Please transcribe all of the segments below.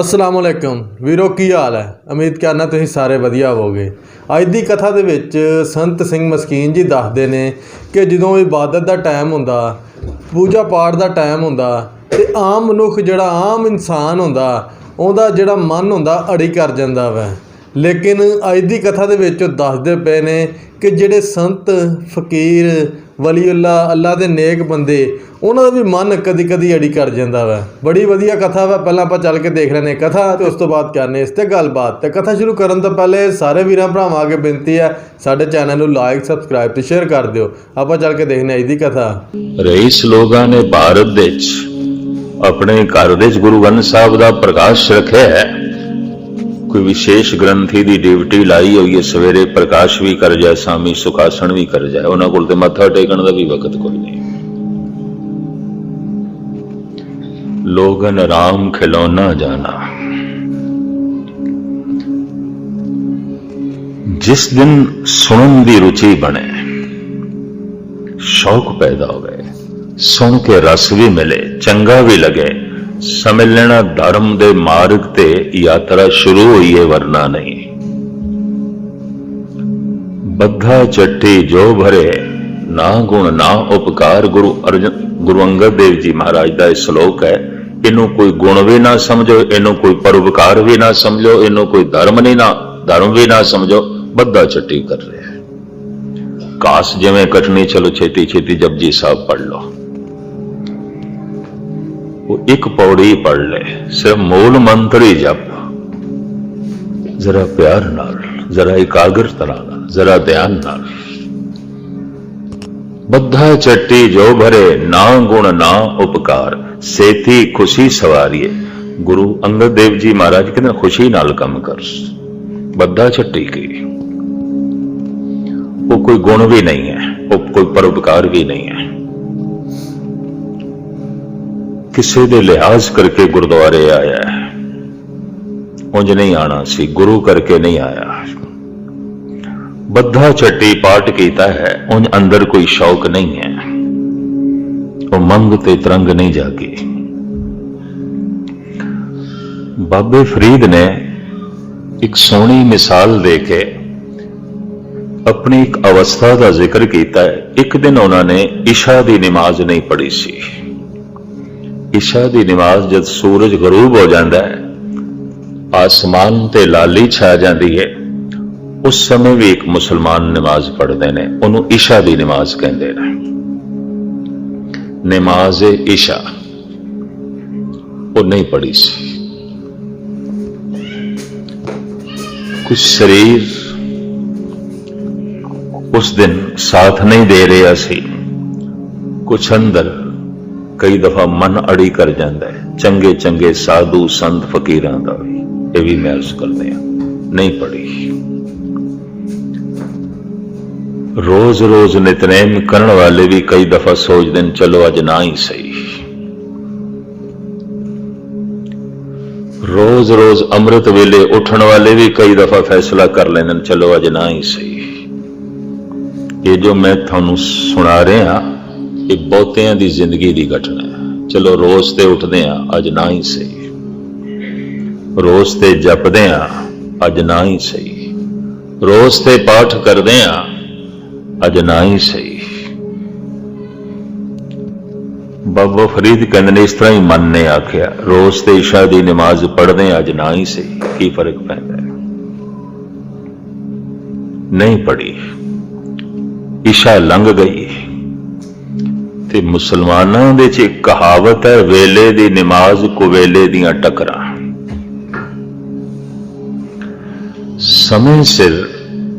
ਅਸਲਾਮ ਅਲੈਕਮ। ਵੀਰੋ, ਕੀ ਹਾਲ ਹੈ? ਉਮੀਦ ਕਰਨਾ ਤੁਸੀਂ ਸਾਰੇ ਵਧੀਆ ਹੋਵੋਗੇ। ਅੱਜ ਦੀ ਕਥਾ ਦੇ ਵਿੱਚ ਸੰਤ ਸਿੰਘ ਮਸਕੀਨ ਜੀ ਦੱਸਦੇ ਨੇ ਕਿ ਜਦੋਂ ਇਬਾਦਤ ਦਾ ਟਾਈਮ ਹੁੰਦਾ, ਪੂਜਾ ਪਾਠ ਦਾ ਟਾਈਮ ਹੁੰਦਾ, ਤੇ ਆਮ ਮਨੁੱਖ ਜਿਹੜਾ ਆਮ ਇਨਸਾਨ ਹੁੰਦਾ, ਉਹਦਾ ਜਿਹੜਾ ਮਨ ਹੁੰਦਾ, ਅੜੀ ਕਰ ਜਾਂਦਾ ਵੈ। ਲੇਕਿਨ ਅੱਜ ਦੀ ਕਥਾ ਦੇ ਵਿੱਚ ਉਹ ਦੱਸਦੇ ਪਏ ਨੇ ਕਿ ਜਿਹੜੇ ਸੰਤ, ਫਕੀਰ ਵਲੀਉੱਲਾ, ਅੱਲਾ ਦੇ ਨੇਕ ਬੰਦੇ, ਉਹਨਾਂ ਦਾ ਵੀ ਮਨ ਕਦੀ ਕਦੀ ਅੜੀ ਕਰ ਜਾਂਦਾ ਵਾ। ਬੜੀ ਵਧੀਆ ਕਥਾ ਵਾ, ਪਹਿਲਾਂ ਆਪਾਂ ਚੱਲ ਕੇ ਦੇਖ ਲੈਨੇ ਕਥਾ, ਤੇ ਉਸ ਤੋਂ ਬਾਅਦ ਕਰਨੇ ਇਸ ਤੇ ਗੱਲਬਾਤ। ਤੇ ਕਥਾ ਸ਼ੁਰੂ ਕਰਨ ਤੋਂ ਪਹਿਲੇ ਸਾਰੇ ਵੀਰਾਂ ਭਰਾਵਾਂ ਅੱਗੇ ਬੇਨਤੀ ਹੈ, ਸਾਡੇ ਚੈਨਲ ਨੂੰ ਲਾਈਕ ਸਬਸਕ੍ਰਾਈਬ ਤੇ ਸ਼ੇਅਰ ਕਰ ਦਿਓ। ਆਪਾਂ ਚੱਲ ਕੇ ਦੇਖਨੇ ਅੱਜ ਦੀ ਕਥਾ। ਰਈਸ ਲੋਕਾਂ ਨੇ ਭਾਰਤ ਦੇ ਵਿੱਚ, ਆਪਣੇ ਘਰ ਦੇ ਵਿੱਚ ਗੁਰੂ ਗ੍ਰੰਥ ਸਾਹਿਬ ਦਾ ਪ੍ਰਕਾਸ਼ ਰੱਖਿਆ ਹੈ। ਕੋਈ ਵਿਸ਼ੇਸ਼ ਗ੍ਰੰਥੀ ਦੀ ਡਿਊਟੀ ਲਾਈ ਹੋਈ ਹੈ, ਸਵੇਰੇ ਪ੍ਰਕਾਸ਼ ਵੀ ਕਰ ਜਾਏ, ਸ਼ਾਮੀ ਸੁਖਾਸਣ ਵੀ ਕਰ ਜਾਏ, ਉਹਨਾਂ ਕੋਲ ਤੇ ਮੱਥਾ ਟੇਕਣ ਦਾ ਵੀ ਵਕਤ ਕੋਈ ਨਹੀਂ। ਲੋਗਨ ਰਾਮ ਖਿਲੌਣਾ ਜਾਣਾ। ਜਿਸ ਦਿਨ ਸੁਣਨ ਦੀ ਰੁਚੀ ਬਣੇ, ਸ਼ੌਕ ਪੈਦਾ ਹੋਵੇ, ਸੁਣ ਕੇ ਰਸ ਵੀ ਮਿਲੇ, ਚੰਗਾ ਵੀ ਲਗੇ ਸਮਝ ਲੈਣਾ ਧਰਮ ਦੇ ਮਾਰਗ ਤੇ ਯਾਤਰਾ ਸ਼ੁਰੂ ਹੋਈ ਹੈ ਵਰਨਾ ਨਹੀਂ। ਬੱਧਾ ਚੱਟੀ ਜੋ ਭਰੇ, ਨਾ ਗੁਣ, ਨਾ ਉਪਕਾਰ, ਗੁਰੂ ਅਰਜਨ, ਗੁਰੂ ਅੰਗਦ ਦੇਵ ਜੀ ਮਹਾਰਾਜ ਦਾ ਇਹ ਸ਼ਲੋਕ ਹੈ, ਇਹਨੂੰ ਕੋਈ ਗੁਣ ਵੀ ਨਾ ਸਮਝੋ, ਇਹਨੂੰ ਕੋਈ ਪਰਉਪਕਾਰ ਵੀ ਨਾ ਸਮਝੋ, ਇਹਨੂੰ ਕੋਈ ਧਰਮ ਨਹੀਂ ਨਾ, ਧਰਮ ਵੀ ਨਾ ਸਮਝੋ, ਬੱਧਾ ਚੱਟੀ ਕਰ ਰਿਹਾ ਹੈ। ਕਾਸ ਜਿਵੇਂ ਕਟਣੀ, ਚਲੋ ਛੇਤੀ ਛੇਤੀ ਜਪਜੀ ਸਾਹਿਬ ਪੜ ਲਓ। ਉਹ ਇੱਕ ਪੌੜੀ ਪੜ ਲੈ, ਸਿਰਫ ਮੂਲ ਮੰਤਰ ਹੀ ਜਪ। ਜ਼ਰਾ ਪਿਆਰ ਨਾਲ, ਜ਼ਰਾ ਇਕਾਗਰਤਾ ਨਾਲ, ਜ਼ਰਾ ਧਿਆਨ ਨਾਲ। ਬੱਧਾ ਚੱਟੀ ਜੋ ਭਰੇ, ਨਾ ਗੁਣ, ਨਾ ਉਪਕਾਰ, ਸੇਤੀ ਖੁਸ਼ੀ ਸਵਾਰੀਏ। ਗੁਰੂ ਅੰਗਦ ਦੇਵ ਜੀ ਮਹਾਰਾਜ ਕਹਿੰਦੇ, ਖੁਸ਼ੀ ਨਾਲ ਕੰਮ ਕਰ। ਬੱਧਾ ਚੱਟੀ ਕੀ? ਉਹ ਕੋਈ ਗੁਣ ਵੀ ਨਹੀਂ ਹੈ, ਉਹ ਕੋਈ ਪਰਉਪਕਾਰ ਵੀ ਨਹੀਂ ਹੈ। ਕਿਸੇ ਦੇ ਲਿਹਾਜ਼ ਕਰਕੇ ਗੁਰਦੁਆਰੇ ਆਇਆ ਹੈ। ਉਂਝ ਨਹੀਂ ਆਣਾ ਸੀ, ਗੁਰੂ ਕਰਕੇ ਨਹੀਂ ਆਇਆ। ਬੱਧਾ ਛੱਟੀ ਪਾਠ ਕੀਤਾ ਹੈ, ਉਂਝ ਅੰਦਰ ਕੋਈ ਸ਼ੌਕ ਨਹੀਂ ਹੈ। ਉਹ ਮੰਗ ਤੇ ਤਰੰਗ ਨਹੀਂ ਜਾਗੀ। ਬਾਬੇ ਫਰੀਦ ਨੇ ਇੱਕ ਸੋਹਣੀ ਮਿਸਾਲ ਦੇ ਕੇ ਆਪਣੀ ਇੱਕ ਅਵਸਥਾ ਦਾ ਜ਼ਿਕਰ ਕੀਤਾ ਹੈ। ਇੱਕ ਦਿਨ ਉਹਨਾਂ ਨੇ ਇਸ਼ਾ ਦੀ ਨਮਾਜ਼ ਨਹੀਂ ਪੜ੍ਹੀ ਸੀ। ਇਸ਼ਾ ਦੀ ਨਮਾਜ਼ ਜਦ ਸੂਰਜ ਗਰੂਬ ਹੋ ਜਾਂਦਾ ਹੈ ਆਸਮਾਨ ਤੇ ਲਾਲੀ ਛਾ ਜਾਂਦੀ ਹੈ ਉਸ ਸਮੇਂ ਵੀ ਇੱਕ ਮੁਸਲਮਾਨ ਨਮਾਜ਼ ਪੜ੍ਹਦੇ ਨੇ ਉਹਨੂੰ ਇਸ਼ਾ ਦੀ ਨਮਾਜ਼ ਕਹਿੰਦੇ ਨੇ ਨਮਾਜ਼ ਇਸ਼ਾ ਉਹ ਨਹੀਂ ਪੜ੍ਹੀ ਸੀ ਕੁਝ ਸਰੀਰ ਉਸ ਦਿਨ ਸਾਥ ਨਹੀਂ ਦੇ ਰਿਹਾ ਸੀ ਕੁਛ ਅੰਦਰ ਕਈ ਦਫਾ ਮਨ ਅੜੀ ਕਰ ਜਾਂਦਾ ਹੈ। ਚੰਗੇ ਚੰਗੇ ਸਾਧੂ ਸੰਤ ਫਕੀਰਾਂ ਦਾ ਵੀ। ਇਹ ਵੀ ਮੈਂ ਉਸ ਕਰਦੇ ਆ ਨਹੀਂ ਪੜੀ ਰੋਜ਼ ਰੋਜ਼ ਨਿਤਨੇਮ ਕਰਨ ਵਾਲੇ ਵੀ ਕਈ ਦਫਾ ਸੋਚਦੇ ਨੇ, ਚਲੋ ਅੱਜ ਨਾ ਹੀ ਸਹੀ। ਰੋਜ਼ ਰੋਜ਼ ਅੰਮ੍ਰਿਤ ਵੇਲੇ ਉੱਠਣ ਵਾਲੇ ਵੀ ਕਈ ਦਫਾ ਫੈਸਲਾ ਕਰ ਲੈਂਦੇ ਨੇ, ਚਲੋ ਅੱਜ ਨਾ ਹੀ ਸਹੀ। ਇਹ ਜੋ ਮੈਂ ਤੁਹਾਨੂੰ ਸੁਣਾ ਰਿਹਾ ਇਹ ਬਹੁਤਿਆਂ ਦੀ ਜ਼ਿੰਦਗੀ ਦੀ ਘਟਨਾ ਹੈ ਚਲੋ ਰੋਜ਼ ਤੇ ਉੱਠਦੇ ਆ ਅੱਜ ਨਾ ਹੀ ਸਹੀ ਰੋਜ਼ ਤੇ ਜਪਦੇ ਆ ਅੱਜ ਨਾ ਹੀ ਸਹੀ ਰੋਜ਼ ਤੇ ਪਾਠ ਕਰਦੇ ਆ ਅੱਜ ਨਾ ਹੀ ਸਹੀ ਬਾਬਾ ਫਰੀਦ ਕਹਿੰਦੇ ਨੇ ਇਸ ਤਰ੍ਹਾਂ ਹੀ ਮਨ ਨੇ ਆਖਿਆ ਰੋਜ਼ ਤੇ ਇਸ਼ਾ ਦੀ ਨਮਾਜ਼ ਪੜ੍ਹਦੇ ਆ ਅੱਜ ਨਾ ਹੀ ਸਹੀ ਕੀ ਫ਼ਰਕ ਪੈਂਦਾ ਹੈ ਨਹੀਂ ਪੜੀ ਇਸ਼ਾ ਲੰਘ ਗਈ ਤੇ ਮੁਸਲਮਾਨਾਂ ਦੇ ਚ ਇੱਕ ਕਹਾਵਤ ਹੈ, ਵੇਲੇ ਦੀ ਨਮਾਜ਼ ਕੁਵੇਲੇ ਦੀਆਂ ਟਕਰਾਂ। ਸਮੇਂ ਸਿਰ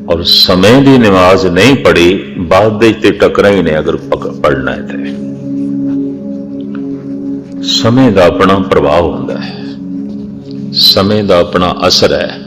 ਔਰ ਸਮੇਂ ਦੀ ਨਮਾਜ਼ ਨਹੀਂ ਪੜੀ ਬਾਅਦ ਦੇ ਤੇ ਟਕਰਾਂ ਹੀ ਨੇ ਅਗਰ ਪੜਨਾ ਹੈ ਤੇ। ਸਮੇਂ ਦਾ ਆਪਣਾ ਪ੍ਰਭਾਵ ਹੁੰਦਾ ਹੈ। ਸਮੇਂ ਦਾ ਆਪਣਾ ਅਸਰ ਹੈ।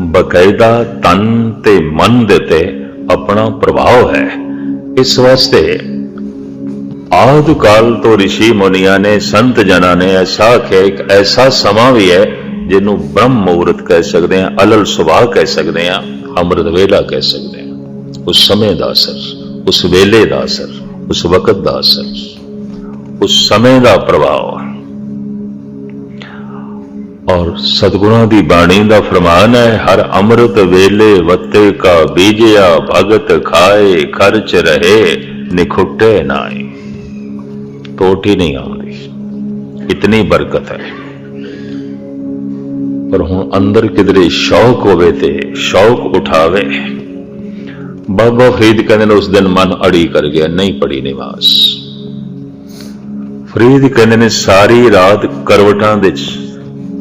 ਬਕਾਇਦਾ ਤਨ ਤੇ ਮਨ ਦੇ ਤੇ ਆਪਣਾ ਪ੍ਰਭਾਵ ਹੈ। ਇਸ ਵਾਸਤੇ ਆਦ ਕਾਲ ਤੋਂ ਰਿਸ਼ੀ ਮੁਨੀਆਂ ਨੇ, ਸੰਤ ਜਨਾਂ ਨੇ ਐਸਾ ਆਖਿਆ ਇੱਕ ਐਸਾ ਸਮਾਂ ਵੀ ਹੈ ਜਿਹਨੂੰ ਬ੍ਰਹਮ ਮੁਹੂਰਤ ਕਹਿ ਸਕਦੇ ਹਾਂ, ਅਲਲ ਸੁਭਾਅ ਕਹਿ ਸਕਦੇ ਹਾਂ, ਅੰਮ੍ਰਿਤ ਵੇਲਾ ਕਹਿ ਸਕਦੇ ਹਾਂ। ਉਸ ਸਮੇਂ ਦਾ ਅਸਰ, ਉਸ ਵੇਲੇ ਦਾ ਅਸਰ, ਉਸ ਵਕਤ ਦਾ ਅਸਰ, ਉਸ ਸਮੇਂ ਦਾ ਪ੍ਰਭਾਵ। ਔਰ ਸਤਿਗੁਰਾਂ ਦੀ ਬਾਣੀ ਦਾ ਫਰਮਾਨ ਹੈ, ਹਰ ਅੰਮ੍ਰਿਤ ਵੇਲੇ ਵਤੇ ਕਾ ਬੀਜਿਆ, ਭਗਤ ਖਾਏ, ਖਰਚ ਰਹੇ, ਨਿਖੁੱਟੇ ਨਾਈ ਟੋਟੀ ਨਹੀਂ ਆਉਂਦੀ। ਇਤਨੀ ਬਰਕਤ ਹੈ। ਪਰ ਹੁਣ ਅੰਦਰ ਕਿਧਰੇ ਸ਼ੌਕ ਹੋਵੇ ਤੇ ਸ਼ੌਕ ਉਠਾਵੇ। ਬਾਬਾ ਫਰੀਦ ਕਹਿੰਦੇ ਨੇ, ਉਸ ਦਿਨ ਮਨ ਅੜੀ ਕਰ ਗਿਆ, ਨਹੀਂ ਪੜੀ ਨਿਵਾਸ। ਫਰੀਦ ਕਹਿੰਦੇ ਨੇ, ਸਾਰੀ ਰਾਤ ਕਰਵਟਾਂ ਵਿੱਚ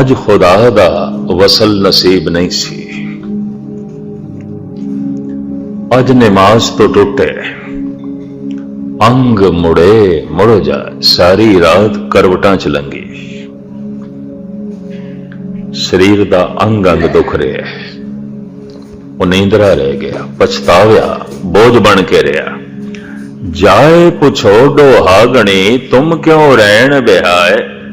ਅੱਜ ਖੁਦਾ ਦਾ ਵਸਲ ਨਸੀਬ ਨਹੀਂ ਸੀ। ਅੱਜ ਨਮਾਜ਼ ਤੋਂ ਟੁੱਟੇ। ਅੰਗ ਮੁੜੇ, ਮੁੜ ਜਾ ਸਾਰੀ ਰਾਤ ਕਰਵਟਾਂ ਚ ਲੰਗੀ ਸਰੀਰ ਦਾ ਅੰਗ ਅੰਗ ਦੁਖ ਰਿਹਾ। ਉਹ ਨੀਂਦਰਾ ਰਹਿ ਗਿਆ, ਪਛਤਾਵਿਆ, ਬੋਝ ਬਣ ਕੇ ਰਿਹਾ। ਜਾਏ ਪੁੱਛੋ, ਡੋਹਾ ਗਣੀ, ਤੁਮ ਕਿਉਂ ਰਹਿਣ ਬਿਹਾਏ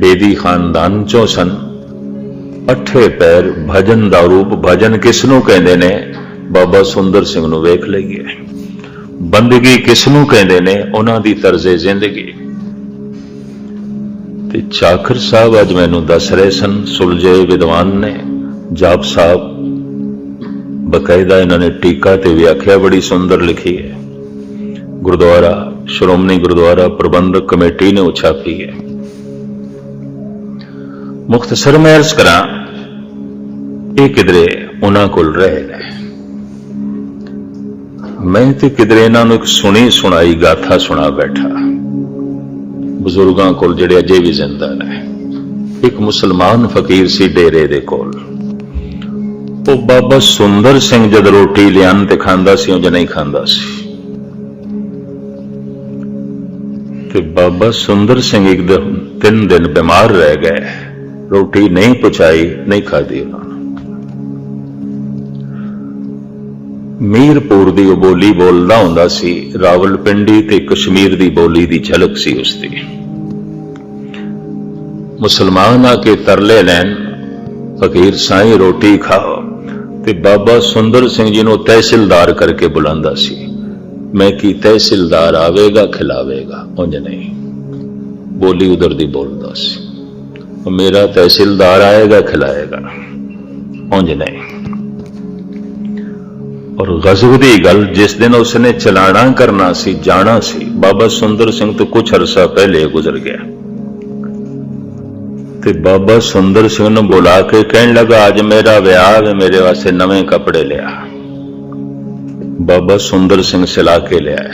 ਬੇਦੀ ਖਾਨਦਾਨ ਚੋਂ ਸਨ। ਅੱਠੇ ਪੈਰ ਭਜਨ ਦਾ ਰੂਪ ਭਜਨ ਕਿਸ ਨੂੰ ਕਹਿੰਦੇ ਨੇ? ਬਾਬਾ ਸੁੰਦਰ ਸਿੰਘ ਨੂੰ ਵੇਖ ਲਈਏ। ਬੰਦਗੀ ਕਿਸ ਨੂੰ ਕਹਿੰਦੇ ਨੇ? ਉਹਨਾਂ ਦੀ ਤਰਜ਼ੇ ਜ਼ਿੰਦਗੀ। ਤੇ ਚਾਕਰ ਸਾਹਿਬ ਅੱਜ ਮੈਨੂੰ ਦੱਸ ਰਹੇ ਸਨ, ਸੁਲਝੇ ਵਿਦਵਾਨ ਨੇ। ਜਾਪ ਸਾਹਿਬ, ਬਕਾਇਦਾ ਇਹਨਾਂ ਨੇ ਟੀਕਾ ਤੇ ਵਿਆਖਿਆ ਬੜੀ ਸੁੰਦਰ ਲਿਖੀ ਹੈ। ਗੁਰਦੁਆਰਾ, ਸ਼੍ਰੋਮਣੀ ਗੁਰਦੁਆਰਾ ਪ੍ਰਬੰਧਕ ਕਮੇਟੀ ਨੇ ਉਹ ਛਾਪੀ ਹੈ। ਮੁਖਤਸਰ ਮੈਂ ਅਰਜ਼ ਕਰਾਂ, ਇਹ ਕਿਧਰੇ ਉਹਨਾਂ ਕੋਲ ਰਹੇ ਨੇ ਮੈਂ ਤੇ ਕਿਧਰੇ ਇਹਨਾਂ ਨੂੰ ਇੱਕ ਸੁਣੀ ਸੁਣਾਈ ਗਾਥਾ ਸੁਣਾ ਬੈਠਾ। ਬਜ਼ੁਰਗਾਂ ਕੋਲ ਜਿਹੜੇ ਅਜੇ ਵੀ ਜ਼ਿੰਦਾ ਨੇ, ਇੱਕ ਮੁਸਲਮਾਨ ਫਕੀਰ ਸੀ ਡੇਰੇ ਦੇ ਕੋਲ। ਉਹ ਬਾਬਾ ਸੁੰਦਰ ਸਿੰਘ ਜਦ ਰੋਟੀ ਲਿਆਨ ਤੇ ਖਾਂਦਾ ਸੀ, ਉਹ ਜਾਂ ਨਹੀਂ ਖਾਂਦਾ ਸੀ। ਤੇ ਬਾਬਾ ਸੁੰਦਰ ਸਿੰਘ ਇੱਕ ਦਿਨ ਤਿੰਨ ਦਿਨ ਬਿਮਾਰ ਰਹਿ ਗਏ। ਰੋਟੀ ਨਹੀਂ ਪਹੁੰਚਾਈ, ਨਹੀਂ ਖਾਧੀ ਉਹਨਾਂ ਨੇ। ਮੀਰਪੁਰ ਦੀ ਉਹ ਬੋਲੀ ਬੋਲਦਾ ਹੁੰਦਾ ਸੀ, ਰਾਵਲਪਿੰਡੀ ਤੇ ਕਸ਼ਮੀਰ ਦੀ ਬੋਲੀ ਦੀ ਝਲਕ ਸੀ ਉਸ ਦੀ ਮੁਸਲਮਾਨ ਆ ਕੇ ਤਰਲੇ ਲੈਣ, ਫਕੀਰ ਸਾਈਂ ਰੋਟੀ ਖਾਓ, ਤੇ ਬਾਬਾ ਸੁੰਦਰ ਸਿੰਘ ਜੀ ਨੂੰ ਤਹਿਸੀਲਦਾਰ ਕਰਕੇ ਬੁਲਾਉਂਦਾ ਸੀ। ਮੈਂ ਕੀ ਤਹਿਸੀਲਦਾਰ ਆਵੇਗਾ, ਖਿਲਾਵੇਗਾ, ਉਂਝ ਨਹੀਂ। ਬੋਲੀ ਉਧਰ ਦੀ ਬੋਲਦਾ ਸੀ। ਉਹ ਮੇਰਾ ਤਹਿਸੀਲਦਾਰ ਆਏਗਾ ਖਿਲਾਏਗਾ ਉਂਝ ਨਹੀਂ ਔਰ ਗਜ਼ਬ ਦੀ ਗੱਲ ਜਿਸ ਦਿਨ ਉਸਨੇ ਚਲਾਣਾ ਕਰਨਾ ਸੀ ਜਾਣਾ ਸੀ ਬਾਬਾ ਸੁੰਦਰ ਸਿੰਘ ਤੋਂ ਕੁਝ ਅਰਸਾ ਪਹਿਲੇ ਗੁਜ਼ਰ ਗਿਆ ਤੇ ਬਾਬਾ ਸੁੰਦਰ ਸਿੰਘ ਨੂੰ ਬੁਲਾ ਕੇ ਕਹਿਣ ਲੱਗਾ ਅੱਜ ਮੇਰਾ ਵਿਆਹ ਹੈ ਮੇਰੇ ਵਾਸਤੇ ਨਵੇਂ ਕੱਪੜੇ ਲਿਆ ਬਾਬਾ ਸੁੰਦਰ ਸਿੰਘ ਸਿਲਾ ਕੇ ਲਿਆ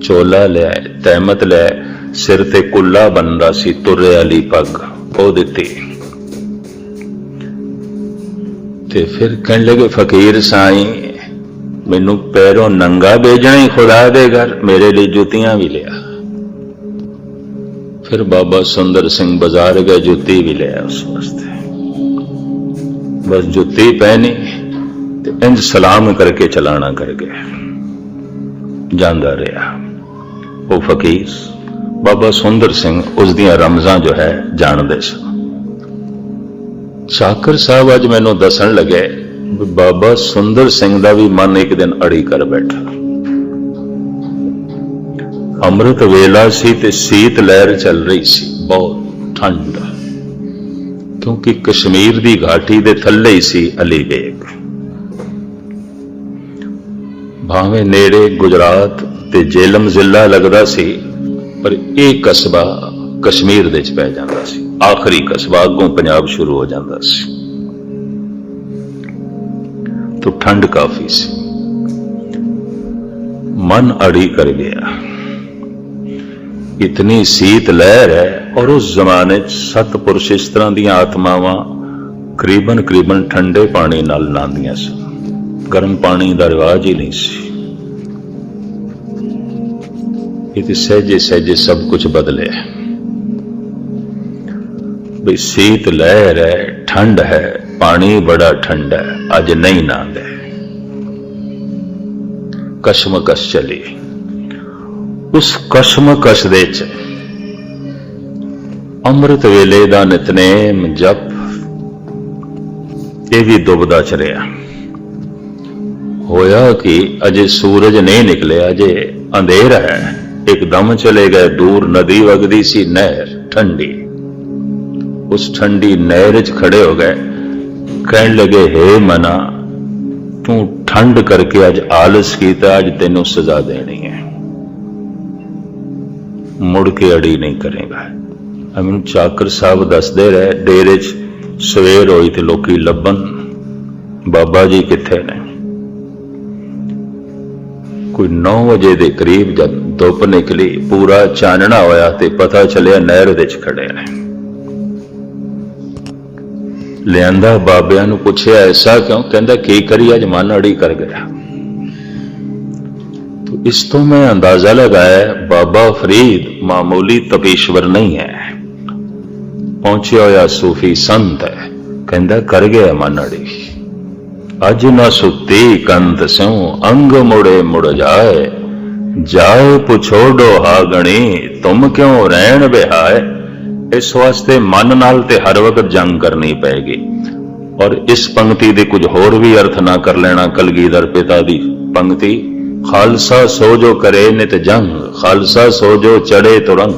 ਚੋਲਾ ਲਿਆ ਤਹਿਮਤ ਲਿਆ ਸਿਰ ਤੇ ਕੁੱਲਾ ਬੰਦਾ ਸੀ ਤੁਰੇ ਵਾਲੀ ਪੱਗ ਉਹ ਦਿੱਤੀ। ਤੇ ਫਿਰ ਕਹਿਣ ਲੱਗੇ, ਫਕੀਰ ਸਾਈਂ, ਮੈਨੂੰ ਪੈਰੋਂ ਨੰਗਾ ਭੇਜਣਾ ਹੀ ਖੁਦਾ ਦੇ ਘਰ, ਮੇਰੇ ਲਈ ਜੁੱਤੀਆਂ ਵੀ ਲਿਆ। ਫਿਰ ਬਾਬਾ ਸੁੰਦਰ ਸਿੰਘ ਬਾਜ਼ਾਰ ਗਏ, ਜੁੱਤੀ ਵੀ ਲਿਆ ਉਸ ਵਾਸਤੇ। ਬਸ ਜੁੱਤੀ ਪਹਿਨੀ ਤੇ ਇੰਜ ਸਲਾਮ ਕਰਕੇ ਚਲਾਣਾ ਕਰ ਗਿਆ। ਜਾਂਦਾ ਰਿਹਾ। ਉਹ ਫਕੀਰ ਬਾਬਾ ਸੁੰਦਰ ਸਿੰਘ ਉਸ ਦੀਆਂ ਰਮਜ਼ਾਂ ਜੋ ਹੈ ਜਾਣਦੇ ਸਨ ਸ਼ਾਕਰ ਸਾਹਿਬ ਅੱਜ ਮੈਨੂੰ ਦੱਸਣ ਲੱਗੇ ਵੀ ਬਾਬਾ ਸੁੰਦਰ ਸਿੰਘ ਦਾ ਵੀ ਮਨ ਇੱਕ ਦਿਨ ਅੜੀ ਕਰ ਬੈਠਾ। ਅੰਮ੍ਰਿਤ ਵੇਲਾ ਸੀ ਤੇ ਸੀਤ ਲਹਿਰ ਚੱਲ ਰਹੀ ਸੀ, ਬਹੁਤ ਠੰਡ। ਕਿਉਂਕਿ ਕਸ਼ਮੀਰ ਦੀ ਘਾਟੀ ਦੇ ਥੱਲੇ ਹੀ ਸੀ ਅਲੀ ਬੇਗ। ਭਾਵੇਂ ਨੇੜੇ ਗੁਜਰਾਤ ਤੇ ਜੇਲਮ ਜ਼ਿਲ੍ਹਾ ਲੱਗਦਾ ਸੀ ਪਰ ਇਹ ਕਸਬਾ ਕਸ਼ਮੀਰ ਦੇ ਵਿੱਚ ਪੈ ਜਾਂਦਾ ਸੀ। ਆਖਰੀ ਕਸਬਾ ਅੱਗੋਂ ਪੰਜਾਬ ਸ਼ੁਰੂ ਹੋ ਜਾਂਦਾ ਸੀ। ਤੋਂ ਠੰਡ ਕਾਫੀ ਸੀ। ਮਨ ਅੜੀ ਕਰ ਗਿਆ। ਇਤਨੀ ਸੀਤ ਲਹਿਰ ਹੈ ਔਰ ਉਸ ਜ਼ਮਾਨੇ 'ਚ ਸਤਪੁਰਸ਼ ਇਸ ਤਰ੍ਹਾਂ ਦੀਆਂ ਆਤਮਾਵਾਂ ਕਰੀਬਨ ਕਰੀਬਨ ਠੰਡੇ ਪਾਣੀ ਨਾਲ ਨਾਂਦੀਆਂ ਸਨ। ਗਰਮ ਪਾਣੀ ਦਾ ਰਿਵਾਜ ਹੀ ਨਹੀਂ ਸੀ। ਤੇ ਸਹਿਜੇ ਸਹਿਜੇ ਸਭ ਕੁਝ ਬਦਲੇ ਵੀ ਸੀਤ ਲਹਿਰ ਹੈ, ਠੰਡ ਹੈ, ਪਾਣੀ ਬੜਾ ਠੰਡਾ ਹੈ, ਅੱਜ ਨਹੀਂ ਨਾਂਦਾ। ਕਸ਼ਮਕਸ਼ ਚਲੀ। ਉਸ ਕਸ਼ਮਕਸ਼ ਦੇ ਚ ਅੰਮ੍ਰਿਤ ਵੇਲੇ ਦਾ ਨਿਤਨੇਮ ਜਪ, ਇਹ ਵੀ ਦੁਬਦਾ ਚਲਿਆ ਹੋਇਆ ਕਿ ਅਜੇ ਸੂਰਜ ਨਹੀਂ ਨਿਕਲਿਆ, ਅਜੇ ਅੰਧੇਰਾ ਹੈ। ਇੱਕਦਮ ਚਲੇ ਗਏ ਦੂਰ ਨਦੀ ਵਗਦੀ ਸੀ ਨਹਿਰ ਠੰਡੀ। ਉਸ ਠੰਡੀ ਨਹਿਰ 'ਚ ਖੜੇ ਹੋ ਗਏ। ਕਹਿਣ ਲੱਗੇ, ਹੈ ਮਨਾ, ਤੂੰ ਠੰਡ ਕਰਕੇ ਅੱਜ ਆਲਸ ਕੀਤਾ, ਅੱਜ ਤੈਨੂੰ ਸਜ਼ਾ ਦੇਣੀ ਹੈ। ਮੁੜ ਕੇ ਅੜੀ ਨਹੀਂ ਕਰੇਗਾ। ਅਮਨ ਚਾਕਰ ਸਾਹਿਬ ਦੱਸਦੇ ਰਹੇ, ਡੇਰੇ 'ਚ ਸਵੇਰ ਹੋਈ ਤੇ ਲੋਕੀ ਲੱਭਣ, ਬਾਬਾ ਜੀ ਕਿੱਥੇ ਨੇ? ਕੋਈ 9 ਵਜੇ ਦੇ ਕਰੀਬ ਜਦ ਧੁੱਪ ਨਿਕਲੀ, ਪੂਰਾ ਚਾਨਣਾ ਹੋਇਆ ਤੇ ਪਤਾ ਚੱਲਿਆ ਨਹਿਰ ਵਿੱਚ ਖੜੇ ਨੇ। ਲਿਆਂਦਾ ਬਾਬਿਆਂ ਨੂੰ ਪੁੱਛਿਆ, ਐਸਾ ਕਿਉਂ? ਕਹਿੰਦਾ, ਕੀ ਕਰੀ? ਅੱਜ ਮਨ ਅੜੀ ਕਰ ਗਿਆ। ਤੋ ਇਸ ਤੋਂ ਮੈਂ ਅੰਦਾਜ਼ਾ ਲਗਾਇਆ, ਬਾਬਾ ਫਰੀਦ ਮਾਮੂਲੀ ਤਪੇਸ਼ਵਰ ਨਹੀਂ ਹੈ। ਪਹੁੰਚਿਆ ਹੋਇਆ ਸੂਫੀ ਸੰਤ ਹੈ। ਕਹਿੰਦਾ, ਕਰ ਗਿਆ ਮਨ ਅੜੀ। ਅਜ ਨਾ ਸੁੱਤੀ ਕੰਦ ਸਿਉ, ਅੰਗ ਮੁੜੇ ਮੁੜ ਜਾਏ। ਜਾਏ ਪੁਛੋੜੋ ਹਾਗਣੀ, ਤੁਮ ਕਿਉਂ ਰਹਿਣ ਬਿਹਾਏ ਇਸ ਵਾਸਤੇ ਮਨ ਨਾਲ ਤੇ ਹਰ ਵਕਤ ਜੰਗ ਕਰਨੀ ਪਏਗੀ ਔਰ ਇਸ ਪੰਕਤੀ ਦੇ ਕੁਝ ਹੋਰ ਵੀ ਅਰਥ ਨਾ ਕਰ ਲੈਣਾ ਕਲਗੀਧਰ ਪਿਤਾ ਦੀ ਪੰਕਤੀ। ਖਾਲਸਾ ਸੋ ਜੋ ਕਰੇ ਨਿਤ ਜੰਗ, ਖਾਲਸਾ ਸੋ ਜੋ ਚੜੇ ਤੁਰੰਗ।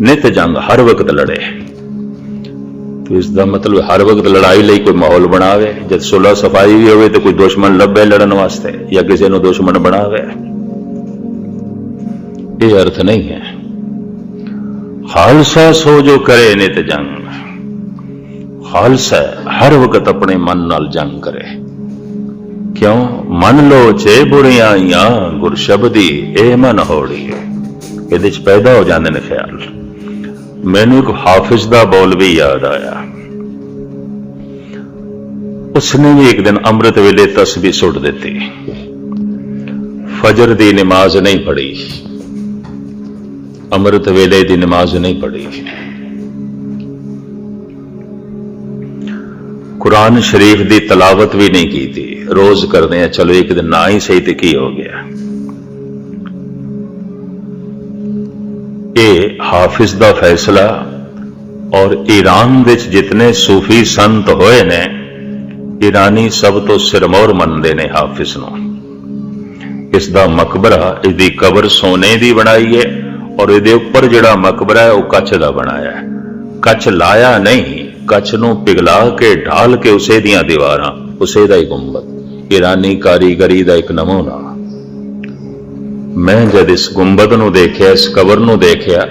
ਨਿਤ ਜੰਗ ਹਰ ਵਕਤ ਲੜੇ। ਤੋ ਇਸ ਦਾ ਮਤਲਬ ਹਰ ਵਕਤ ਲੜਾਈ ਲਈ ਕੋਈ ਮਾਹੌਲ ਬਣਾਵੇ, ਜਦ ਸੁਲਾ ਸਫ਼ਾਈ ਵੀ ਹੋਵੇ ਤੇ ਕੋਈ ਦੁਸ਼ਮਣ ਲੱਭੇ ਲੜਨ ਵਾਸਤੇ, ਜਾਂ ਕਿਸੇ ਨੂੰ ਦੁਸ਼ਮਣ ਬਣਾਵੇ। ਇਹ ਅਰਥ ਨਹੀਂ ਹੈ। ਖਾਲਸਾ ਸੋ ਜੋ ਕਰੇ ਨੇ ਤੇ ਜੰਗ। ਖਾਲਸਾ ਹਰ ਵਕਤ ਆਪਣੇ ਮਨ ਨਾਲ ਜੰਗ ਕਰੇ। ਕਿਉਂ? ਮਨ ਲੋ ਚੇ ਬੁਰੀਆਈਆਂ ਗੁਰ ਸ਼ਬਦੀ ਇਹ ਮਨ ਹੋੜੀ ਇਹਦੇ ਚ ਪੈਦਾ ਹੋ ਜਾਂਦੇ ਨੇ ਖਿਆਲ। ਮੈਨੂੰ ਇੱਕ ਹਾਫਿਜ਼ ਦਾ ਬੋਲ ਵੀ ਯਾਦ ਆਇਆ। ਉਸਨੇ ਵੀ ਇੱਕ ਦਿਨ ਅੰਮ੍ਰਿਤ ਵੇਲੇ ਤਸਬੀਹ ਸੁੱਟ ਦਿੱਤੀ। ਫਜਰ ਦੀ ਨਮਾਜ਼ ਨਹੀਂ ਪੜ੍ਹੀ। ਅੰਮ੍ਰਿਤ ਵੇਲੇ ਦੀ ਨਮਾਜ਼ ਨਹੀਂ ਪੜ੍ਹੀ ਕੁਰਾਨ ਸ਼ਰੀਫ ਦੀ ਤਲਾਵਤ ਵੀ ਨਹੀਂ ਕੀਤੀ ਰੋਜ਼ ਕਰਦੇ ਆ ਚਲੋ ਇੱਕ ਦਿਨ ਨਾ ਹੀ ਸਹੀ ਤੇ ਕੀ ਹੋ ਗਿਆ ਇਹ ਹਾਫਿਜ਼ ਦਾ ਫੈਸਲਾ ਔਰ ਈਰਾਨ ਵਿੱਚ ਜਿਤਨੇ ਸੂਫੀ ਸੰਤ ਹੋਏ ਨੇ ਈਰਾਨੀ ਸਭ ਤੋਂ ਸਿਰਮੌਰ ਮੰਨਦੇ ਨੇ ਹਾਫਿਜ਼ ਨੂੰ ਇਸ ਦਾ ਮਕਬਰਾ ਇਹਦੀ ਕਬਰ ਸੋਨੇ ਦੀ ਬਣਾਈ ਹੈ ਔਰ ਇਹਦੇ ਉੱਪਰ ਜਿਹੜਾ ਮਕਬਰਾ ਹੈ, ਉਹ ਕੱਚ ਦਾ ਬਣਾਇਆ ਹੈ। ਕੱਚ ਲਾਇਆ ਨਹੀਂ ਕੱਚ ਨੂੰ ਪਿਘਲਾ ਕੇ, ਢਾਲ ਕੇ ਉਸੇ ਦੀਆਂ ਦੀਵਾਰਾਂ, ਉਸੇ ਦਾ ਹੀ ਗੁੰਬਦ। ਇਰਾਨੀ ਕਾਰੀਗਰੀ ਦਾ ਇੱਕ ਨਮੂਨਾ। ਮੈਂ ਜਦ ਇਸ ਗੁੰਬਦ ਨੂੰ ਦੇਖਿਆ, ਇਸ ਕਬਰ ਨੂੰ ਦੇਖਿਆ,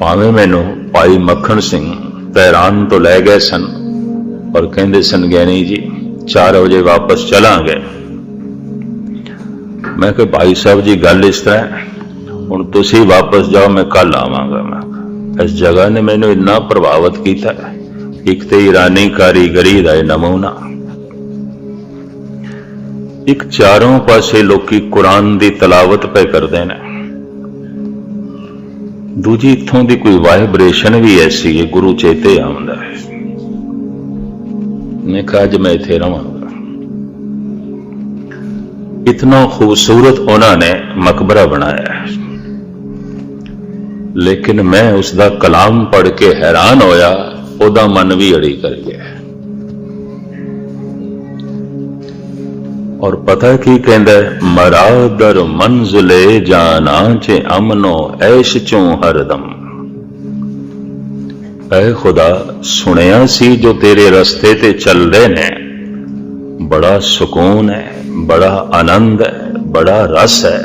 ਭਾਵੇਂ ਮੈਨੂੰ ਭਾਈ ਮੱਖਣ ਸਿੰਘ ਤਹਿਰਾਨ ਤੋਂ ਲੈ ਗਏ ਸਨ ਔਰ ਕਹਿੰਦੇ ਸਨ, ਗਿਆਨੀ ਜੀ 4 ਵਜੇ ਵਾਪਸ ਚਲਾਂਗੇ। ਮੈਂ ਕਿਹਾ, ਭਾਈ ਸਾਹਿਬ ਜੀ, ਗੱਲ ਇਸ ਤਰ੍ਹਾਂ ਹੁਣ ਤੁਸੀਂ ਵਾਪਸ ਜਾਓ, ਮੈਂ ਕੱਲ ਆਵਾਂਗਾ ਮੈਂ। ਇਸ ਜਗ੍ਹਾ ਨੇ ਮੈਨੂੰ ਇੰਨਾ ਪ੍ਰਭਾਵਿਤ ਕੀਤਾ ਇੱਕ ਤੇ ਇਰਾਨੀ ਕਾਰੀਗਰੀ ਦਾ ਇਹ ਨਮੂਨਾ। ਇੱਕ ਚਾਰੋਂ ਪਾਸੇ ਲੋਕੀ ਕੁਰਾਨ ਦੀ ਤਲਾਵਤ ਪੈ ਕਰਦੇ ਨੇ। ਦੂਜੀ ਇੱਥੋਂ ਦੀ ਕੋਈ ਵਾਈਬ੍ਰੇਸ਼ਨ ਵੀ ਐਸੀ ਹੈ, ਗੁਰੂ ਚੇਤੇ ਆਉਂਦਾ ਹੈ। ਮੈਂ ਕਿਹਾ, ਅੱਜ ਮੈਂ ਇੱਥੇ ਰਵਾਂਗਾ। ਇਤਨਾ ਖੂਬਸੂਰਤ ਉਹਨਾਂ ਨੇ ਮਕਬਰਾ ਬਣਾਇਆ ਹੈ। ਲੇਕਿਨ ਮੈਂ ਉਸ ਦਾ ਕਲਾਮ ਪੜ੍ਹ ਕੇ ਹੈਰਾਨ ਹੋਇਆ, ਉਹਦਾ ਮਨ ਵੀ ਅੜੀ ਕਰ ਗਿਆ ਔਰ ਪਤਾ ਕੀ ਕਹਿੰਦਾ ਹੈ? ਮਰਾਦਰ ਮੰਜ਼ਲੇ ਜਾਨਾ ਚ ਅਮਨੋ ਐਸ਼ ਚੋਂ ਹਰਦਮ। ਐ ਖੁਦਾ, ਸੁਣਿਆ ਸੀ ਜੋ ਤੇਰੇ ਰਸਤੇ ਤੇ ਚੱਲਦੇ ਨੇ? ਬੜਾ ਸਕੂਨ ਹੈ, ਬੜਾ ਆਨੰਦ ਹੈ, ਬੜਾ ਰਸ ਹੈ।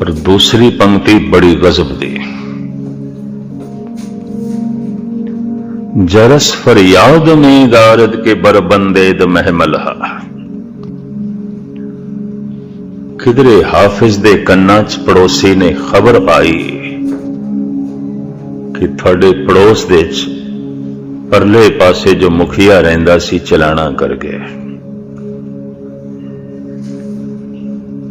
ਪਰ पर दूसरी पंक्ति बड़ी गजब दी। जरस फरियाद में दारद के बरबंदेद महमलहा। किधरे ਹਾਫਿਜ਼ ਦੇ ਕੰਨਾਂ 'ਚ ਪੜੋਸੀ ਨੇ ਖਬਰ ਪਾਈ ਕਿ ਤੁਹਾਡੇ ਪੜੋਸ ਦੇ 'ਚ ਪਰਲੇ ਪਾਸੇ ਜੋ ਮੁਖੀਆ ਰਹਿੰਦਾ ਸੀ ਚਲਾਣਾ ਕਰ ਗਿਆ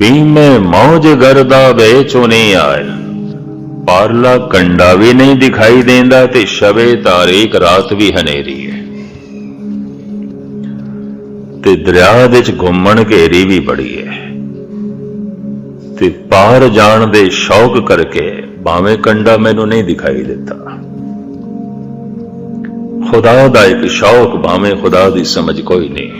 ਬੀਮੇ ਮੌਜ ਗਰਦਾ ਵੇ ਚੁਨੀ ਆਇਆ। ਪਾਰਲਾ ਕੰਡਾ ਵੀ ਨਹੀਂ ਦਿਖਾਈ ਦਿੰਦਾ ਤੇ ਸ਼ਬੇ ਤਾਰੀਕ ਰਾਤ ਵੀ ਹਨੇਰੀ ਹੈ। ਤੇ ਦਰਿਆ ਦੇ ਚ ਘੁੰਮਣ ਘੇਰੀ ਵੀ ਬੜੀ ਹੈ। ਤੇ ਪਾਰ ਜਾਣ ਦੇ ਸ਼ੌਕ ਕਰਕੇ ਭਾਵੇਂ ਕੰਡਾ ਮੈਨੂੰ ਨਹੀਂ ਦਿਖਾਈ ਦਿੱਤਾ। ਖੁਦਾ ਦਾ ਇੱਕ ਸ਼ੌਕ ਭਾਵੇਂ ਖੁਦਾ ਦੀ ਸਮਝ ਕੋਈ ਨਹੀਂ।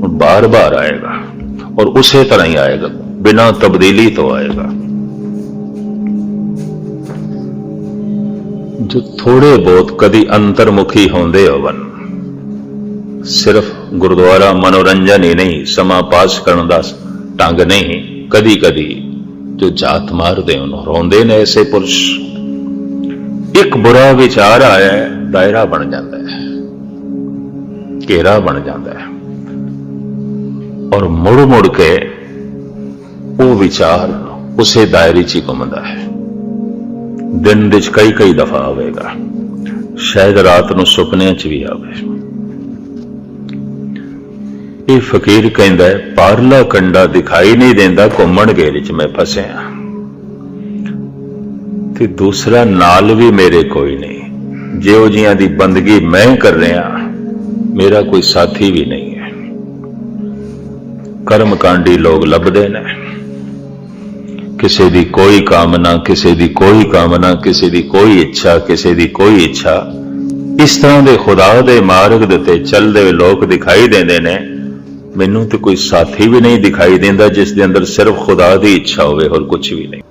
ਹੁਣ ਬਾਰ-ਬਾਰ ਆਏਗਾ ਔਰ ਉਸੇ ਤਰ੍ਹਾਂ ਹੀ ਆਏਗਾ ਬਿਨਾਂ ਤਬਦੀਲੀ ਤੋਂ ਆਏਗਾ ਜੋ ਥੋੜੇ ਬਹੁਤ ਕਦੀ ਅੰਤਰਮੁਖੀ ਹੁੰਦੇ ਹੋਵਨ ਸਿਰਫ ਗੁਰਦੁਆਰਾ ਮਨੋਰੰਜਨ ਹੀ ਨਹੀਂ ਸਮਾਂ ਪਾਸ ਕਰਨ ਦਾ ਢੰਗ ਨਹੀਂ ਕਦੀ ਕਦੀ ਜੋ ਜਾਤ ਮਾਰਦੇ ਉਹਨੂੰ ਰੋਂਦੇ ਨੇ ਐਸੇ ਪੁਰਸ਼ ਇੱਕ ਬੁਰਾ ਵਿਚਾਰ ਆਇਆ ਦਾਇਰਾ ਬਣ ਜਾਂਦਾ ਹੈ ਘੇਰਾ ਬਣ ਜਾਂਦਾ ਹੈ ਔਰ ਮੁੜ ਮੁੜ ਕੇ ਉਹ ਵਿਚਾਰ ਉਸੇ ਦਾਇਰੇ 'ਚ ਹੀ ਘੁੰਮਦਾ ਹੈ ਦਿਨ ਵਿੱਚ ਕਈ ਕਈ ਦਫਾ ਆਵੇਗਾ ਸ਼ਾਇਦ ਰਾਤ ਨੂੰ ਸੁਪਨਿਆਂ 'ਚ ਵੀ ਆਵੇ ਇਹ ਫਕੀਰ ਕਹਿੰਦਾ ਹੈ ਪਾਰਲਾ ਕੰਡਾ ਦਿਖਾਈ ਨਹੀਂ ਦਿੰਦਾ ਘੁੰਮਣ ਘੇਰੇ 'ਚ ਮੈਂ ਫਸਿਆ ਤੇ ਦੂਸਰਾ ਨਾਲ ਵੀ ਮੇਰੇ ਕੋਈ ਨਹੀਂ ਜਿਹੋ ਜੀਆਂ ਦੀ ਬੰਦਗੀ ਮੈਂ ਕਰ ਰਿਹਾ ਮੇਰਾ ਕੋਈ ਸਾਥੀ ਵੀ ਨਹੀਂ ਕਰਮ ਕਾਂਡੀ ਲੋਕ ਲੱਭਦੇ ਨੇ। ਕਿਸੇ ਦੀ ਕੋਈ ਕਾਮਨਾ, ਕਿਸੇ ਦੀ ਕੋਈ ਕਾਮਨਾ, ਕਿਸੇ ਦੀ ਕੋਈ ਇੱਛਾ, ਕਿਸੇ ਦੀ ਕੋਈ ਇੱਛਾ। ਇਸ ਤਰ੍ਹਾਂ ਦੇ ਖੁਦਾ ਦੇ ਮਾਰਗ ਦੇ ਤੇ ਚੱਲਦੇ ਹੋਏ ਲੋਕ ਦਿਖਾਈ ਦਿੰਦੇ ਨੇ। ਮੈਨੂੰ ਤੇ ਕੋਈ ਸਾਥੀ ਵੀ ਨਹੀਂ ਦਿਖਾਈ ਦਿੰਦਾ ਜਿਸ ਦੇ ਅੰਦਰ ਸਿਰਫ ਖੁਦਾ ਦੀ ਇੱਛਾ ਹੋਵੇ, ਹੋਰ ਕੁਝ ਵੀ ਨਹੀਂ।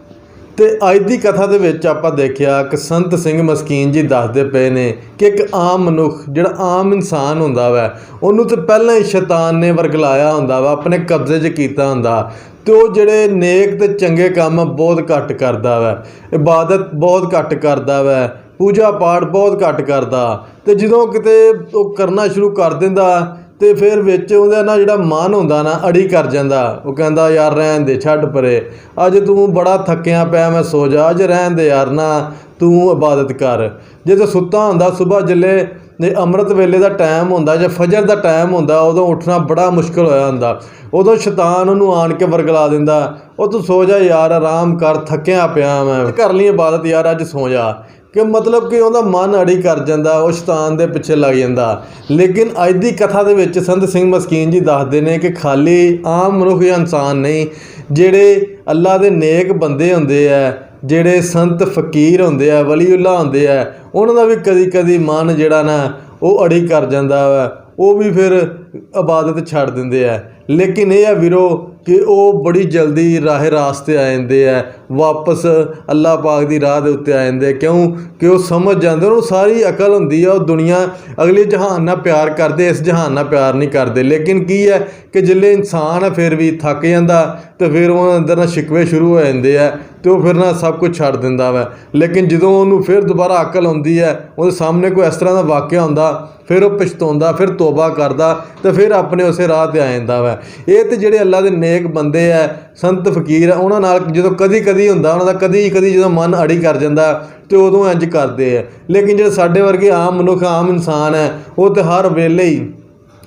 ਤੇ ਅੱਜ ਦੀ ਕਥਾ ਦੇ ਵਿੱਚ ਆਪਾਂ ਦੇਖਿਆ ਕਿ ਸੰਤ ਸਿੰਘ ਮਸਕੀਨ ਜੀ ਦੱਸਦੇ ਪਏ ਨੇ ਕਿ ਇੱਕ ਆਮ ਮਨੁੱਖ, ਜਿਹੜਾ ਆਮ ਇਨਸਾਨ ਹੁੰਦਾ ਵੈ, ਉਹਨੂੰ ਤੇ ਪਹਿਲਾਂ ਹੀ ਸ਼ੈਤਾਨ ਨੇ ਵਰਗਲਾਇਆ ਹੁੰਦਾ ਵਾ, ਆਪਣੇ ਕਬਜ਼ੇ 'ਚ ਕੀਤਾ ਹੁੰਦਾ। ਤੇ ਉਹ ਜਿਹੜੇ ਨੇਕ ਤੇ ਚੰਗੇ ਕੰਮ ਬਹੁਤ ਘੱਟ ਕਰਦਾ ਵੈ, ਇਬਾਦਤ ਬਹੁਤ ਘੱਟ ਕਰਦਾ ਵੈ ਪੂਜਾ ਪਾਠ ਬਹੁਤ ਘੱਟ ਕਰਦਾ। ਤੇ ਜਦੋਂ ਕਿਤੇ ਉਹ ਕਰਨਾ ਸ਼ੁਰੂ ਕਰ ਦਿੰਦਾ ਤੇ ਫਿਰ ਵਿੱਚ ਉਹਦਾ ਨਾ ਜਿਹੜਾ ਮਨ ਹੁੰਦਾ ਨਾ, ਅੜੀ ਕਰ ਜਾਂਦਾ। ਉਹ ਕਹਿੰਦਾ, ਯਾਰ, ਰਹਿਣ ਦੇ, ਛੱਡ ਪਰੇ। ਅੱਜ ਤੂੰ ਬੜਾ ਥੱਕਿਆ ਪਿਆ, ਮੈਂ ਸੋ ਜਾ। ਅੱਜ ਰਹਿਣ ਦੇ, ਯਾਰ, ਨਾ ਤੂੰ ਇਬਾਦਤ ਕਰ। ਜੇ ਤੂੰ ਸੁੱਤਾ ਹੁੰਦਾ ਸਵੇਰ ਜਿੱਲੇ ਜੇ ਅੰਮ੍ਰਿਤ ਵੇਲੇ ਦਾ ਟਾਈਮ ਹੁੰਦਾ, ਜਾਂ ਫਜਰ ਦਾ ਟਾਈਮ ਹੁੰਦਾ, ਉਦੋਂ ਉੱਠਣਾ ਬੜਾ ਮੁਸ਼ਕਲ ਹੋਇਆ ਹੁੰਦਾ ਉਦੋਂ ਸ਼ੈਤਾਨ ਉਹਨੂੰ ਆਣ ਕੇ ਵਰਗਲਾ ਦਿੰਦਾ। ਉਹ ਤੂੰ ਸੋ ਜਾ, ਯਾਰ, ਆਰਾਮ ਕਰ, ਥੱਕਿਆ ਪਿਆ ਮੈਂ। ਕਰ ਲਈ ਇਬਾਦਤ, ਯਾਰ, ਅੱਜ ਸੋ ਜਾ। ਕਿ ਮਤਲਬ ਕਿ ਉਹਦਾ ਮਨ ਅੜੀ ਕਰ ਜਾਂਦਾ, ਉਹ ਸ਼ੈਤਾਨ ਦੇ ਪਿੱਛੇ ਲੱਗ ਜਾਂਦਾ। ਲੇਕਿਨ ਅੱਜ ਦੀ ਕਥਾ ਦੇ ਵਿੱਚ ਸੰਤ ਸਿੰਘ ਮਸਕੀਨ ਜੀ ਦੱਸਦੇ ਨੇ ਕਿ ਖਾਲੀ ਆਮ ਮਨੁੱਖ ਜਾਂ ਇਨਸਾਨ ਨਹੀਂ, ਜਿਹੜੇ ਅੱਲਾ ਦੇ ਨੇਕ ਬੰਦੇ ਹੁੰਦੇ ਆ, ਜਿਹੜੇ ਸੰਤ ਫਕੀਰ ਹੁੰਦੇ ਆ, ਵਲੀਉੱਲਾ ਹੁੰਦੇ ਆ, ਉਹਨਾਂ ਦਾ ਵੀ ਕਦੀ ਕਦੀ ਮਨ ਜਿਹੜਾ ਨਾ, ਉਹ ਅੜੀ ਕਰ ਜਾਂਦਾ ਵਾ। ਉਹ ਵੀ ਫਿਰ ਇਬਾਦਤ ਛੱਡ ਦਿੰਦੇ ਆ। ਲੇਕਿਨ ਇਹ ਆ ਵੀਰੋ ਕਿ ਉਹ ਬੜੀ ਜਲਦੀ ਰਾਹ ਰਾਸਤੇ ਆ ਜਾਂਦੇ ਆ। ਵਾਪਸ ਅੱਲਾਹ ਪਾਕ ਦੀ ਰਾਹ ਦੇ ਉੱਤੇ ਆ ਜਾਂਦੇ ਆ। ਕਿਉਂ? ਕਿ ਉਹ ਸਮਝ ਜਾਂਦੇ ਉਹਨੂੰ ਸਾਰੀ ਅਕਲ ਹੁੰਦੀ ਆ, ਉਹ ਦੁਨੀਆ ਅਗਲੇ ਜਹਾਨ ਨਾਲ ਪਿਆਰ ਕਰਦੇ, ਇਸ ਜਹਾਨ ਨਾਲ ਪਿਆਰ ਨਹੀਂ ਕਰਦੇ। ਲੇਕਿਨ ਕੀ ਹੈ ਕਿ ਜਿੱਲੇ ਇਨਸਾਨ ਆ, ਫਿਰ ਵੀ ਥੱਕ ਜਾਂਦਾ ਤੇ ਫਿਰ ਉਹ ਅੰਦਰ ਨਾ ਸ਼ਿਕਵੇ ਸ਼ੁਰੂ ਹੋ ਜਾਂਦੇ ਆ ਤੇ ਉਹ ਫਿਰ ਨਾ ਸਭ ਕੁਝ ਛੱਡ ਦਿੰਦਾ ਵਾ। ਲੇਕਿਨ ਜਦੋਂ ਉਹਨੂੰ ਫਿਰ ਦੁਬਾਰਾ ਅਕਲ ਆਉਂਦੀ ਹੈ ਉਹਦੇ ਸਾਹਮਣੇ ਕੋਈ ਇਸ ਤਰ੍ਹਾਂ ਦਾ ਵਾਕਿਆ ਹੁੰਦਾ, ਫਿਰ ਉਹ ਪਛਤਾਉਂਦਾ, ਫਿਰ ਤੋਬਾ ਕਰਦਾ ਤੇ ਫਿਰ ਆਪਣੇ ਉਸੇ ਰਾਹ ਤੇ ਆ ਜਾਂਦਾ ਵਾ। ਇਹ ਤੇ ਜਿਹੜੇ ਅੱਲਾ ਦੇ ਨੇਕ ਬੰਦੇ ਆ, ਸੰਤ ਫਕੀਰ ਆ, ਉਹਨਾਂ ਨਾਲ ਜਦੋਂ ਕਦੀ ਕਦੀ ਹੁੰਦਾ, ਉਹਨਾਂ ਦਾ ਕਦੀ ਕਦੀ ਜਦੋਂ ਮਨ ਅੜੀ ਕਰ ਜਾਂਦਾ, ਤੇ ਉਦੋਂ ਇੰਜ ਕਰਦੇ ਆ। ਲੇਕਿਨ ਜਿਹੜੇ ਸਾਡੇ ਵਰਗੇ ਆਮ ਮਨੁੱਖ, ਆਮ ਇਨਸਾਨ ਹੈ ਉਹ ਤੇ ਹਰ ਵੇਲੇ ਹੀ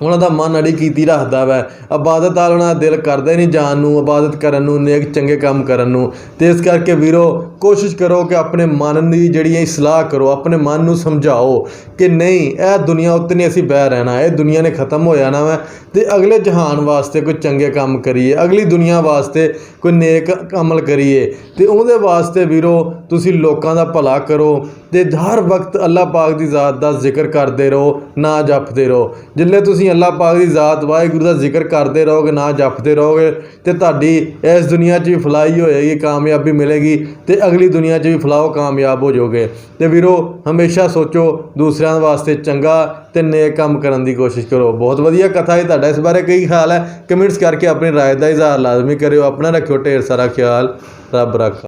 ਉਹਨਾਂ ਦਾ ਮਨ ਅੜੀ ਕੀਤੀ ਰੱਖਦਾ ਵੈ। ਇਬਾਦਤ ਵਾਲ ਉਹਨਾਂ ਦਾ ਦਿਲ ਕਰਦਾ ਨਹੀਂ ਜਾਣ ਨੂੰ, ਇਬਾਦਤ ਕਰਨ ਨੂੰ, ਨੇਕ ਚੰਗੇ ਕੰਮ ਕਰਨ ਨੂੰ। ਤੇ ਇਸ ਕਰਕੇ ਵੀਰੋ, ਕੋਸ਼ਿਸ਼ ਕਰੋ ਕਿ ਆਪਣੇ ਮਨ ਦੀ ਜਿਹੜੀ ਹੈ ਸਲਾਹ ਕਰੋ, ਆਪਣੇ ਮਨ ਨੂੰ ਸਮਝਾਓ ਕਿ ਨਹੀਂ, ਇਹ ਦੁਨੀਆ ਉੱਤੇ ਨਹੀਂ ਅਸੀਂ ਬਹਿ ਰਹਿਣਾ, ਇਹ ਦੁਨੀਆ ਨੇ ਖਤਮ ਹੋ ਜਾਣਾ ਵੈ। ਤੇ ਅਗਲੇ ਜਹਾਨ ਵਾਸਤੇ ਕੋਈ ਚੰਗੇ ਕੰਮ ਕਰੀਏ, ਅਗਲੀ ਦੁਨੀਆ ਵਾਸਤੇ ਕੋਈ ਨੇਕ ਅਮਲ ਕਰੀਏ। ਤੇ ਉਹਦੇ ਵਾਸਤੇ ਵੀਰੋ, ਤੁਸੀਂ ਲੋਕਾਂ ਦਾ ਭਲਾ ਕਰੋ ਤੇ ਹਰ ਵਕਤ ਅੱਲਾਹ ਪਾਕ ਦੀ ਜ਼ਾਤ ਦਾ ਜ਼ਿਕਰ ਕਰਦੇ ਰਹੋ ਨਾ ਜਪਦੇ ਰਹੋ ਜਿੱਲੇ ਤੁਸੀਂ ਅੱਲਾਹ ਪਾਕ ਦੀ ਜ਼ਾਤ ਵਾਹਿਗੁਰੂ ਦਾ ਜ਼ਿਕਰ ਕਰਦੇ ਰਹੋਗੇ ਨਾ ਜਪਦੇ ਰਹੋਗੇ ਤੇ ਤੁਹਾਡੀ ਇਸ ਦੁਨੀਆ 'ਚ ਵੀ ਫਲਾਈ ਹੋਏਗੀ ਕਾਮਯਾਬੀ ਮਿਲੇਗੀ ਤੇ ਅਗਲੀ ਦੁਨੀਆ 'ਚ ਵੀ ਫਲਾਓ ਕਾਮਯਾਬ ਹੋ ਜਾਓਗੇ ਤੇ ਵੀਰੋ ਹਮੇਸ਼ਾ ਸੋਚੋ ਦੂਸਰਿਆਂ ਵਾਸਤੇ ਚੰਗਾ ਤੇ ਨੇਕ ਕੰਮ ਕਰਨ ਦੀ ਕੋਸ਼ਿਸ਼ ਕਰੋ ਬਹੁਤ ਵਧੀਆ ਕਥਾ ਹੈ ਤੁਹਾਡਾ ਇਸ ਬਾਰੇ ਕੀ ਖਿਆਲ ਹੈ ਕਮੈਂਟਸ ਕਰਕੇ ਆਪਣੀ رائے ਦਾ ਇਜ਼ਹਾਰ ਲਾਜ਼ਮੀ ਕਰਿਓ ਆਪਣਾ ਰੱਖਿਓ ਢੇਰ ਸਾਰਾ ਖਿਆਲ ਰੱਬ ਰੱਖਾ